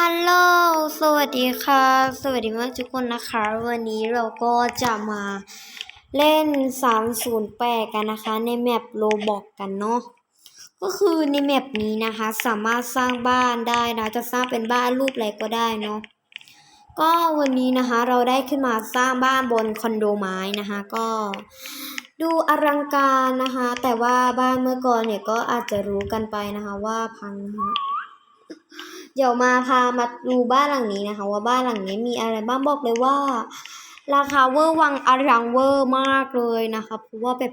ฮัลโหล สวัสดีค่ะ สวัสดีมากทุกคนนะคะ วันนี้เราก็จะมาเล่น 308 กันนะคะ ในแมปโลบอกกันเนาะ ก็คือในแมปนี้นะคะ สามารถสร้างบ้านได้นะ จะสร้างเป็นบ้านรูปอะไรก็ได้เนาะ ก็วันนี้นะคะเราได้ขึ้นมาสร้างบ้านบนคอนโดไม้นะคะ ก็ดูอลังการนะคะ แต่ว่าบ้านเมื่อก่อนเนี่ยก็อาจจะรู้กันไปนะคะว่าพังนะคะ เดี๋ยวมาพามาดูบ้านหลังนี้นะคะ ว่าบ้านหลังนี้มีอะไรบ้างบอกเลยว่า ราคาเวอร์วังอลังเวอร์มากเลยนะคะเพราะว่าแบบ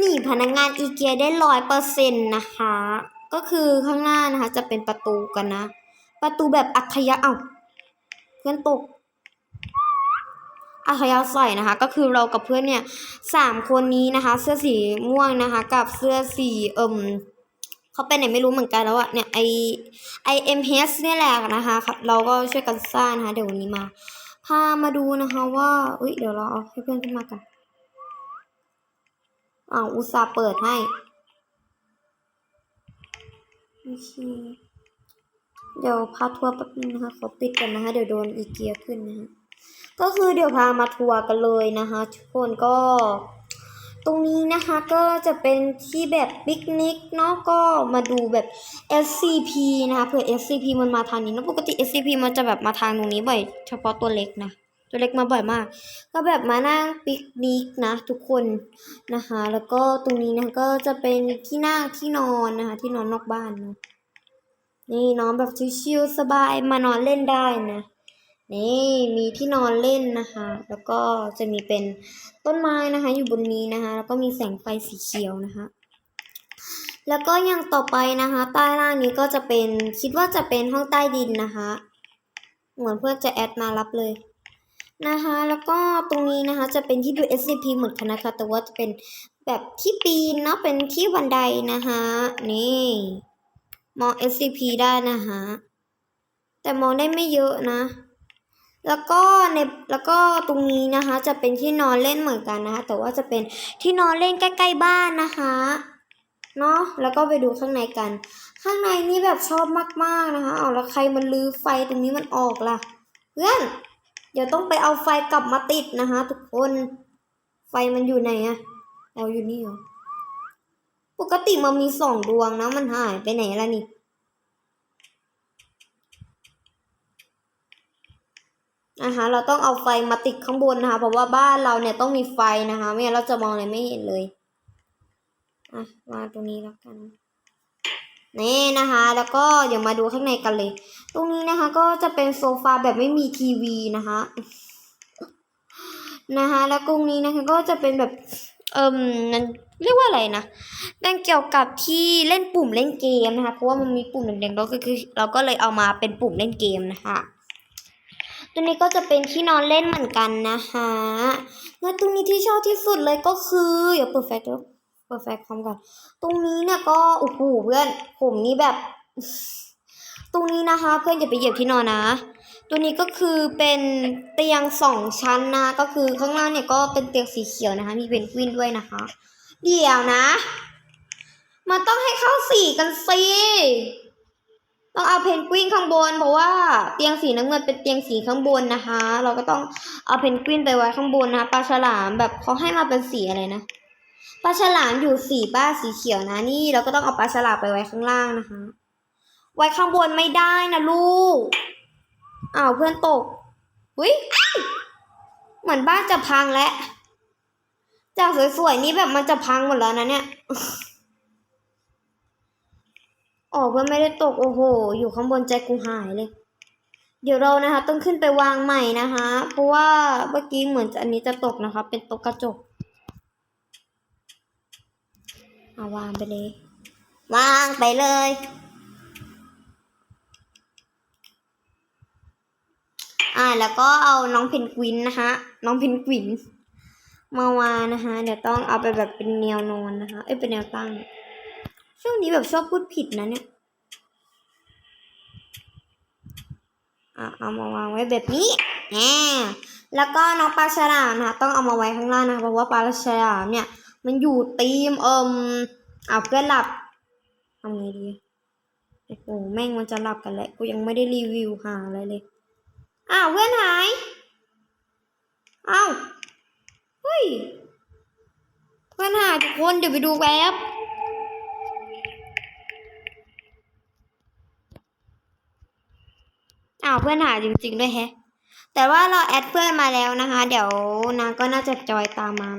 นี่พนักงานอีเกียได้ร้อยเปอร์เซ็นต์นะคะ ก็คือข้างหน้านะคะ จะเป็นประตูกันนะ ประตูแบบอัคยะเอ้าเพื่อนตกอัคยาใส่นะคะ ก็คือเรากับเพื่อนเนี่ยสามคนนี้นะคะ เสื้อสีม่วงนะคะ กับเสื้อสีเอิ่ม เขาเป็นไหนไม่รู้เหมือนกันแล้วอะเนี่ยไอไอเอ็มเฮสเนี่ยแหละนะคะ เราก็ช่วยกันสร้างนะคะ เดี๋ยววันนี้มา พามาดูนะคะว่าอุ้ยเดี๋ยวเราเอาให้เพื่อนขึ้นมากันอ้าวอุตส่าห์เปิดให้โอเคเดี๋ยวพาทัวร์แป๊บนึงนะคะขอปิดกันนะคะ เดี๋ยวโดนอีเกียขึ้นนะคะก็คือเดี๋ยวพามาทัวร์กันเลยนะคะทุกคนก็ ตรงนี้นะคะก็จะเป็นที่แบบปิกนิกเนาะก็มาดูแบบ SCP นะคะเผื่อ SCP มันมาทางนี้เนะปกติ SCP มันจะแบบมาทางตรงนี้บ่อยเฉพาะตัวเล็กนะตัวเล็กมาบ่อยมาก ก็แบบมานั่งปิกนิกนะทุกคนนะคะ แล้วก็ตรงนี้นะก็จะเป็นที่นั่งที่นอนนะคะ ที่นอนนอกบ้านเนาะนี่นอนแบบชิลๆสบายมานอนเล่นได้นะ นี่มีที่นอนเล่นนะคะ แล้วก็จะมีเป็นต้นไม้นะคะ อยู่บนนี้นะคะ แล้วก็มีแสงไฟสีเขียวนะคะ แล้วก็ย่างต่อไปนะคะ ใต้ล่างนี้ก็จะเป็นคิดว่าจะเป็นห้องใต้ดินนะคะ เหมือนเพื่อจะแอดมารับเลยนะคะ แล้วก็ตรงนี้นะคะจะเป็นที่ดู SCP เหมือนกันนะคะ แต่ว่าจะเป็นแบบที่ปีนเนาะเป็นที่บันไดนะคะนี่มอง SCP ได้นะคะแต่มองได้ไม่เยอะนะ แล้วก็ในแล้วก็ตรงนี้นะคะ จะเป็นที่นอนเล่นเหมือนกันนะคะ แต่ว่าจะเป็นที่นอนเล่นใกล้ ๆ บ้านนะคะเนาะแล้วก็ไปดูข้างในกัน ข้างในนี่แบบชอบมากๆนะคะเอาแล้วใครมันลื้อไฟตรงนี้มันออกล่ะเพื่อนเดี๋ยวต้องไปเอาไฟกลับมาติดนะคะทุกคนไฟมันอยู่ไหนอะเอาอยู่นี่เหรอปกติมันมีสองดวงนะมันหายไปไหนแล้วนี่ นะคะเราต้องเอาไฟมาติดข้างบนนะคะ เพราะว่าบ้านเราเนี่ยต้องมีไฟนะคะ ไม่งั้นเราจะมองอะไรไม่เห็นเลยอะมาตรงนี้แล้วกันนี่นะคะ แล้วก็เดี๋ยวมาดูข้างในกันเลย ตรงนี้นะคะก็จะเป็นโซฟาแบบไม่มีทีวีนะคะนะคะ แล้วตรงนี้นะคะก็จะเป็นแบบเอ่มนั่นเรียกว่าอะไรนะเป็นเกี่ยวกับที่เล่นปุ่มเล่นเกมนะคะ เพราะว่ามันมีปุ่มแดงๆก็คือ เราก็เลยเอามาเป็นปุ่มเล่นเกมนะคะ ตัวนี้ก็จะเป็นที่นอนเล่นเหมือนกันนะคะและตรงนี้ที่ชอบที่สุดเลยก็คือเดี๋ยวเปิดแฟลชดูเปิดแฟลชพร้อมกันตรงนี้เนี่ยก็โอ้โหเพื่อนผมนี่แบบ ตรงนี้นะคะ เพื่อนอย่าไปเหยียบที่นอนนะตัวนี้ก็คือเป็นเตียงสองชั้นนะ ก็คือข้างล่างเนี่ยก็เป็นเตียงสีเขียวนะคะ มีเพนกวินด้วยนะคะ เดี๋ยวนะ มันต้องให้เข้าสีกันสิ ต้องเอาเพนกวินข้างบน เพราะว่าเตียงสีน้ำเงินเป็นเตียงสีข้างบนนะคะ เราก็ต้องเอาเพนกวินไปไว้ข้างบนนะคะปลาฉลามแบบเขาให้มาเป็นสีอะไรนะปลาฉลามอยู่สีบ้าสีเขียวนะนี่ เราก็ต้องเอาปลาฉลามไปไว้ข้างล่างนะคะ ไว้ข้างบนไม่ได้นะลูกอ้าวเพื่อนตกอุ้ยเหมือนบ้านจะพังแล้วจากสวยๆนี่แบบมันจะพังหมดแล้วนะเนี่ย ออกเพื่อไม่ได้ตกโอ้โห อยู่ข้างบนใจกูหายเลย เดี๋ยวเรานะคะ ต้องขึ้นไปวางใหม่นะคะ เพราะว่าเมื่อกี้เหมือนอันนี้จะตกนะคะ เป็นต๊ะกระจกเอาวางไปเลย วางไปเลย อ่าแล้วก็เอาน้องเพนกวินนะคะ น้องเพนกวิน มาวางนะคะ เดี๋ยวต้องเอาไปแบบเป็นแนวนอนนะคะ เอ้ยเป็นแนวตั้ง ช่วงนี้แบบชอบพูดผิดนะเนี่ยเอามาวางไว้แบบนี้แหมแล้วก็น้องปลาฉลามนะคะต้องเอามาไว้ข้างล่างนะคะเพราะว่าปลาฉลามเนี่ย มันอยู่ตีมเอิมเอาเพื่อนหลับทำไงดีโอ้โหแม่งมันจะหลับกันแล้วกูยังไม่ได้รีวิวหาอะไรเลยอ้าวเพื่อนหายอ้าวเฮ้ยเพื่อนหายทุกคนเดี๋ยวไปดูแป๊บาวเพื่อนหายจริงๆด้วยแฮะ แต่ว่าเราแอดเพื่อนมาแล้วนะคะ เดี๋ยวนางก็น่าจะจอยตามมา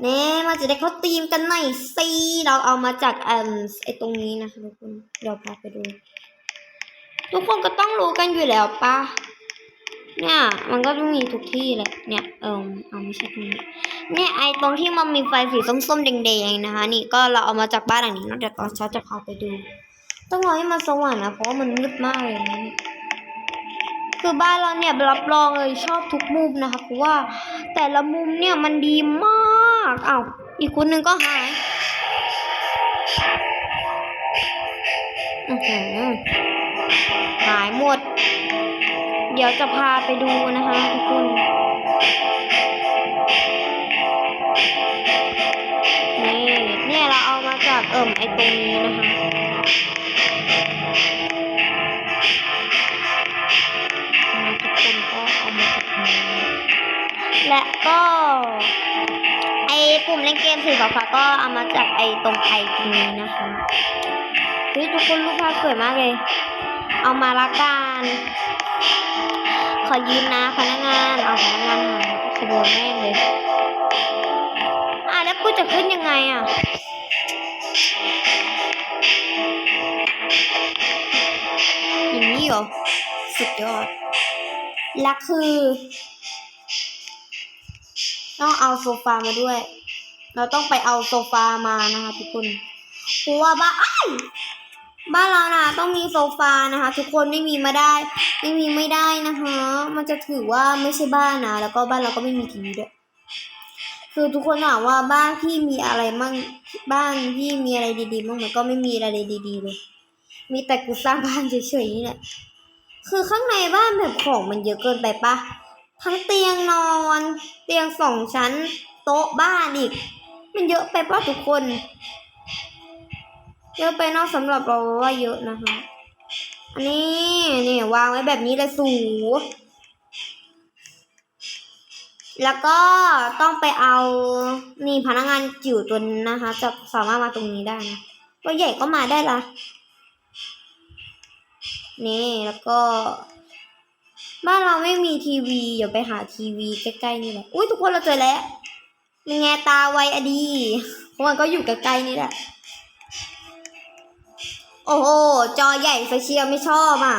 เน่มาจะได้เขาตีมกันหน่อยสิเราเอามาจากเอ่มไอตรงนี้นะคะทุกคนเดี๋ยวพาไปดู ทุกคนก็ต้องรู้กันอยู่แล้วปะเนี่ยมันก็ต้องมีทุกที่แหละเนี่ยเออเอาไม่ใช่ตรงนี้เนี่ยไอตรงที่มันมีไฟสีส้มๆแดงๆนะคะ นี่ก็เราเอามาจากบ้านหลังนี้นะเดี๋ยวตอนเช้าจะพาไปดู ต้องรอให้มันสว่างนะเพราะว่ามันมืดมากเลยนะคือบ้านเราเนี่ยรับรองเลยชอบทุกมุมนะคะเพราะว่าแต่ละมุมเนี่ยมันดีมากอ้าวอีกคนนึงก็หายอือหือหายหมด เดี๋ยวจะพาไปดูนะคะทุกคนนี่เนี่ยเราเอามาจากเอิ่มไอตรงนี้นะคะ ล่นเกมสีฟ้าก็เอามาจากไอตรงไอตรงนี้นะคะเฮ้ยทุกคนรูปภาพสวยมากเลย เอามาละกัน ขอยืมนะพนักงานเอาพนักงานหายขโมยแม่งเลย อะแล้วกูจะขึ้นยังไงอะอย่างนี้เหรอ สุดยอดและคือ ต้องเอาโซฟามาด้วย เราต้องไปเอาโซฟามานะคะทุกคนเพราะว่าบ้านอ้บ้านเรานะต้องมีโซฟานะคะ ทุกคนไม่มีมาได้ ไม่มีไม่ได้นะคะมันจะถือว่าไม่ใช่บ้านนะแล้วก็บ้านเราก็ไม่มีทีวีด้วยคือทุกคนถามว่าบ้านพี่มีอะไรมั่งบ้านพี่มีอะไรดีๆมั่งมันก็ไม่มีอะไรดีๆเลย มีแต่กูสร้างบ้านเฉยๆนี่แหละคือข้างในบ้านแบบของมันเยอะเกินไปปะทั้งเตียงนอน เตียงสองชั้น โต๊ะบ้านอีก มันเยอะไปปะทุกคน เยอะไปนอกสำหรับเราว่าเยอะนะคะ อันนี้นี่วางไว้แบบนี้เลยสูแล้วก็ต้องไปเอานี่พนักงานจิ๋วตัวนนะคะ จะสามารถมาตรงนี้ได้นะตัวใหญ่ก็มาได้ละนี่แล้วก็ บ้านเราไม่มีทีวี เดี๋ยวไปหาทีวีใกล้ๆนี่แหละอุ้ยทุกคนเราเจอแล้ว มีแงตาไวอดีเพราะมันก็อยู่ใกล้ๆนี่แหละ โอ้โห จอใหญ่ไฟเชียร์ไม่ชอบอะ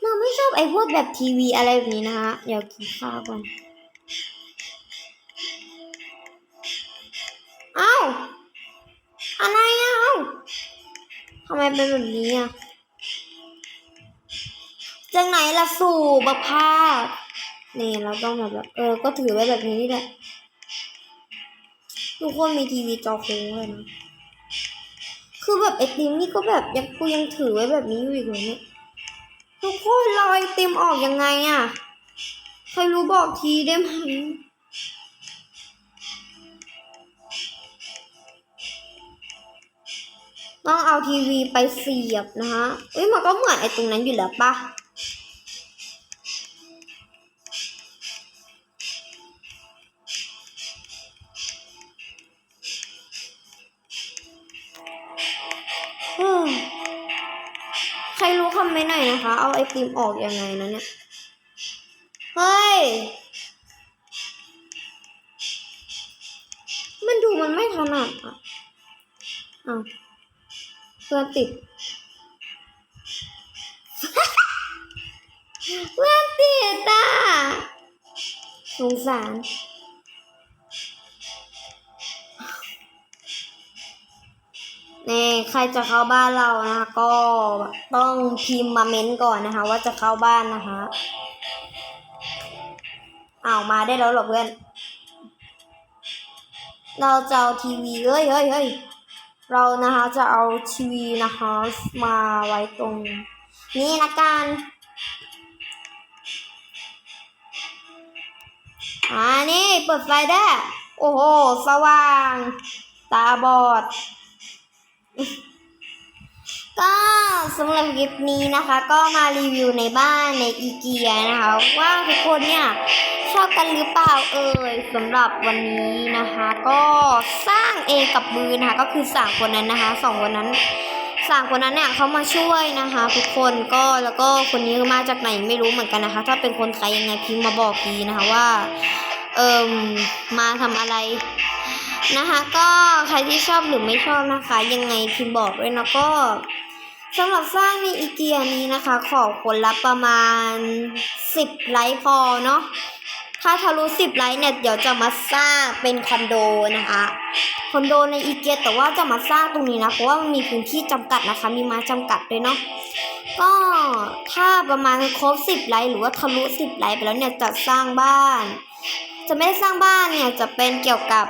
เราไม่ชอบไอ้พวกแบบทีวีอะไรแบบนี้นะคะ เดี๋ยวกินข้าวก่อน เอ้า อะไรอะเอ้าทำไมเป็นแบบนี้อะจากไหนล่ะสู่บักพาดนี่เราต้องแบบแบบเออ ก็ถือไว้แบบนี้นี่แหละ ทุกคนมีทีวีจอโค้งเลยนะคือแบบไอติมนี่ก็แบบยังกูยังถือไว้แบบนี้อยู่อีกเหรอเนี่ยทุกคนเราไอติมออกยังไงอะใครรู้บอกทีได้ไหมต้องเอาทีวีไปเสียบนะคะเอ้ยมันก็เหมือนไอตรงนั้นอยู่แล้วปะ รรู้คอมเมนต์หน่อยนะคะ เอาไอติมออกยังไงนะเนี่ย เฮ้ย มันดูมันไม่ถนัดอะอ้าวเพื่อติดเพื่อติดอะสงสาร นี่ใครจะเข้าบ้านเรานะคะก็ต้องพิมพ์มาเม้นก่อนนะคะ ว่าจะเข้าบ้านนะคะอ้าวมาได้แล้วหรอเพื่อน เราจะเอาทีวีเฮ้ยเฮ้ยเฮ้ยเรานะคะจะเอาทีวีนะคะมาไว้ตรงนี้ละกันอ่านี่เปิดไฟได้ โอ้โห สว่าง ตาบอด ก็สำหรับคลิปนี้นะคะ ก็มารีวิวในบ้านในอีเกียนะคะ ว่าทุกคนเนี่ยชอบกันหรือเปล่าเอ่ยสำหรับวันนี้นะคะ ก็สร้างเองกับมือนะคะ ก็คือสามคนนั้นนะคะสองคนนั้นสามคนนั้นเนี่ยเขามาช่วยนะคะ ทุกคนก็แล้วก็คนนี้มาจากไหนไม่รู้เหมือนกันนะคะ ถ้าเป็นคนไทยยังไงพิมพ์มาบอกดีนะคะว่า เอิมมาทำอะไร นะคะ ก็ใครที่ชอบหรือไม่ชอบนะคะ ยังไงพิมพ์บอกด้วยนะก็สำหรับสร้างในอีเกียนี้นะคะ ขอคนละประมาณ 10 ไลค์พอเนาะถ้าทะลุ10ไลค์เนี่ยเดี๋ยวจะมาสร้างเป็นคอนโดนะคะคอนโดในอีเกียแต่ว่าจะมาสร้างตรงนี้นะเพราะว่ามันมีพื้นที่จำกัดนะคะ มีมาจำกัดด้วยเนาะก็ถ้าประมาณครบ10ไลค์หรือว่าทะลุ10ไลค์ไปแล้วเนี่ยจะสร้างบ้าน จะไม่ได้สร้างบ้านเนี่ยจะเป็นเกี่ยวกับ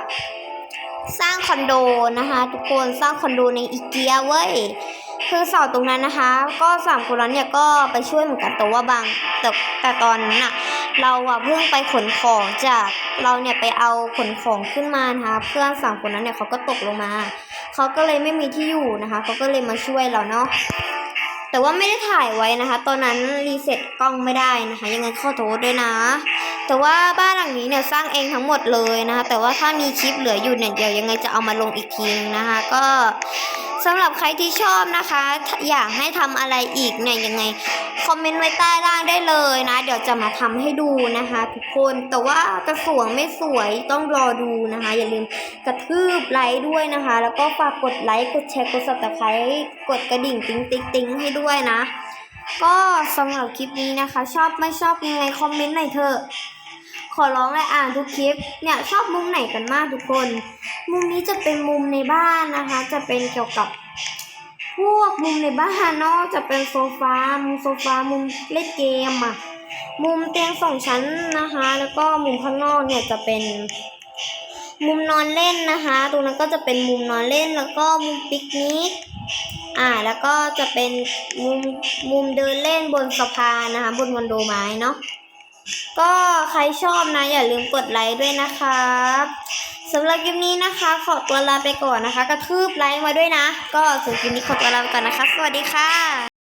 สร้างคอนโดนะคะ ทุกคนสร้างคอนโดในอีเกียเว้ยคือเสาตรงนั้นนะคะ ก็สามคนนั้นเนี่ยก็ไปช่วยเหมือนกันแต่ว่าบางแต่แต่ตอนนั้นอะเราอะเพิ่งไปขนของจากเราเนี่ยไปเอาขนของขึ้นมานะคะเพื่อนสามคนนั้นเนี่ยเขาก็ตกลงมาเขาก็เลยไม่มีที่อยู่นะคะเขาก็เลยมาช่วยเราเนาะแต่ว่าไม่ได้ถ่ายไว้นะคะ ตอนนั้นรีเซ็ตกล้องไม่ได้นะคะ ยังไงขอโทษด้วยนะ แต่ว่าบ้านหลังนี้เนี่ยสร้างเองทั้งหมดเลยนะคะ แต่ว่าถ้ามีคลิปเหลืออยู่เนี่ยเดี๋ยวยังไงจะเอามาลงอีกทีนะคะ ก็สำหรับใครที่ชอบนะคะ อยากให้ทำอะไรอีกเนี่ยยังไงคอมเมนต์ไว้ใต้ล่างได้เลยนะ เดี๋ยวจะมาทำให้ดูนะคะทุกคนแต่ว่ากระสวงไม่สวยต้องรอดูนะคะ อย่าลืมกระทืบไลค์ด้วยนะคะ แล้วก็ฝากกดไลค์กดแชร์กด subscribe กดกระดิ่งติ๊งติ๊งติ๊งให้ด้วยนะ ก็สำหรับคลิปนี้นะคะ ชอบไม่ชอบยังไงคอมเมนต์หน่อยเถอะ ขอร้องเลยอ่านทุกคลิป เนี่ยชอบมุมไหนกันมากทุกคน มุมนี้จะเป็นมุมในบ้านนะคะ จะเป็นเกี่ยวกับพวกมุมในบ้านเนาะจะเป็นโซฟา มุมโซฟา มุมเล่นเกมอะ มุมเตียงสองชั้นนะคะ แล้วก็มุมข้างนอกเนี่ยจะเป็นมุมนอนเล่นนะคะ ตรงนั้นก็จะเป็นมุมนอนเล่น แล้วก็มุมปิกนิก อ่า แล้วก็จะเป็นมุมมุมเดินเล่นบนสะพานนะคะ บนคอนโดไม้เนาะ ก็ใครชอบนะ อย่าลืมกดไลค์ด้วยนะครับสำหรับคลิปนี้นะคะ ขอตัวลาไปก่อนนะคะ กระทืบไลค์มาด้วยนะ ก็สำหรับคลิปนี้ขอตัวลาไปก่อนนะคะ สวัสดีค่ะ